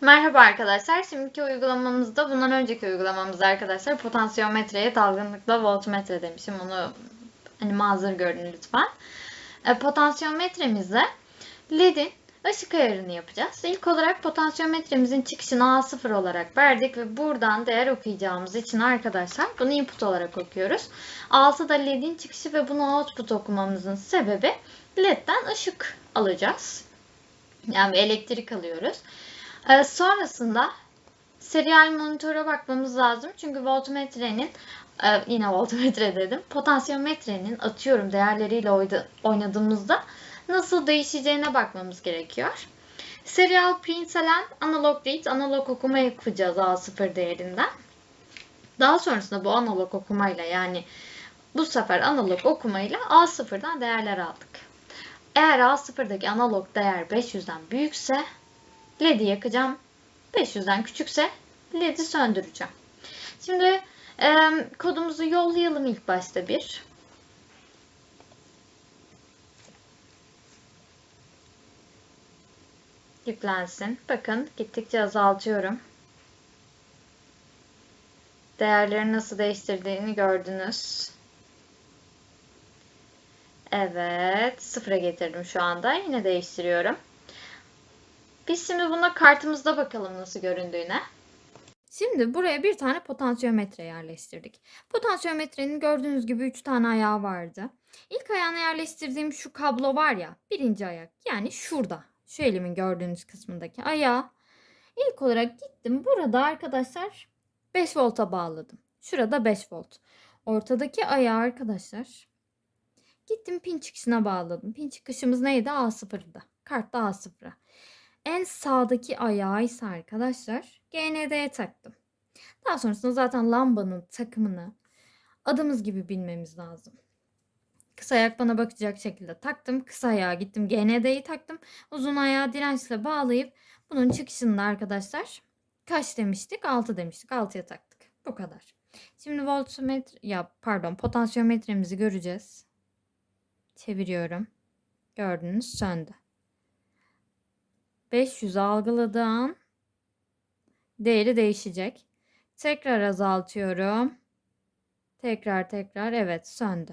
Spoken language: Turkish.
Merhaba arkadaşlar. Şimdiki uygulamamızda bundan önceki uygulamamızda arkadaşlar potansiyometreye dalgınlıkla voltmetre demişim. Onu hani mazur görün lütfen. E, potansiyometremizde LED'in ışık ayarını yapacağız. İlk olarak potansiyometremizin çıkışını A0 olarak verdik ve buradan değer okuyacağımız için arkadaşlar bunu input olarak okuyoruz. 6'da LED'in çıkışı ve bunu output okumamızın sebebi LED'den ışık alacağız. Yani elektrik alıyoruz. Ee, sonrasında serial monitöre bakmamız lazım. Çünkü voltmetrenin e, yine voltmetre dedim. Potansiyometrenin atıyorum değerleriyle oynadığımızda nasıl değişeceğine bakmamız gerekiyor. Serial printselen analog read, analog okuma yapacağız A0 değerinden. Daha sonrasında bu analog okumayla yani bu sefer analog okumayla A0'dan değerler aldık. Eğer A0'daki analog değer 500'den büyükse LED'i yakacağım. 500'den küçükse LED'i söndüreceğim. Şimdi e, kodumuzu yollayalım ilk başta bir. Yüklensin. Bakın gittikçe azaltıyorum. Değerleri nasıl değiştirdiğini gördünüz. Evet. Sıfıra getirdim şu anda. Yine değiştiriyorum. Biz şimdi buna kartımızda bakalım nasıl göründüğüne. Şimdi buraya bir tane potansiyometre yerleştirdik. Potansiyometrenin gördüğünüz gibi 3 tane ayağı vardı. İlk ayağına yerleştirdiğim şu kablo var ya birinci ayak yani şurada şu elimin gördüğünüz kısmındaki ayağı. İlk olarak gittim burada arkadaşlar 5 volta bağladım. Şurada 5 volt. Ortadaki ayağı arkadaşlar gittim pin çıkışına bağladım. Pin çıkışımız neydi? A0'da. Kartta A0'a. En sağdaki ayağı ise arkadaşlar GND'ye taktım. Daha sonrasında zaten lambanın takımını adımız gibi bilmemiz lazım. Kısa ayak bana bakacak şekilde taktım. Kısa ayağa gittim GND'yi taktım. Uzun ayağı dirençle bağlayıp bunun çıkışında arkadaşlar kaç demiştik? 6 demiştik. 6'ya taktık. Bu kadar. Şimdi voltmetre ya pardon potansiyometremizi göreceğiz. Çeviriyorum. Gördünüz söndü. 500 algıladığı değeri değişecek. Tekrar azaltıyorum. Tekrar tekrar evet söndü.